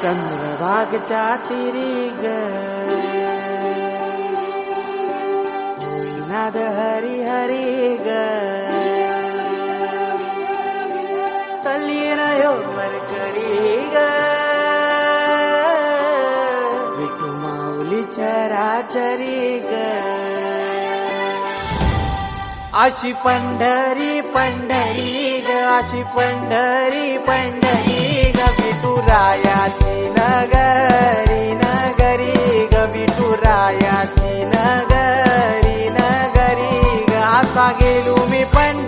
चन्द्रभाग चातिरि गोरिनाद हरि हरि गलिनावी चरा चरि गशि पण्ढरि पण्ढरी ग आशि पण्ढरि पण्डरी विठुरायाची नगरी नगरी ग. असा गेलो मी पण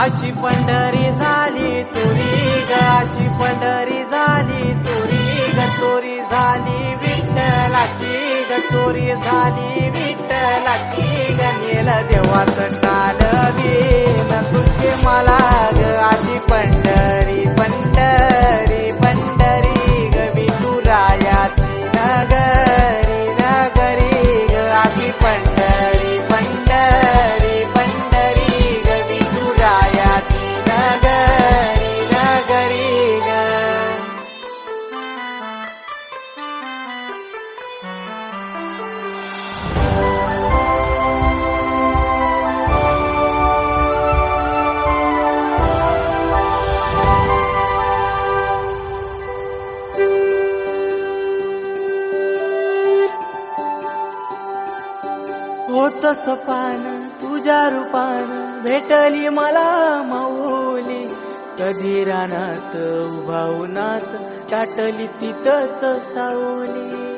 अशी पंढरी झाली चोरी ग अशी पंढरी झाली चोरी ग चोरी झाली विठ्ठलाची ग चोरी झाली विठ्ठलाची ग नेल देवाचं काल गेल तुझे मला होत सपान तुझ्या रूपान. भेटली मला माऊली. कधी रानात उभावनात टाटली तिथंच सावली.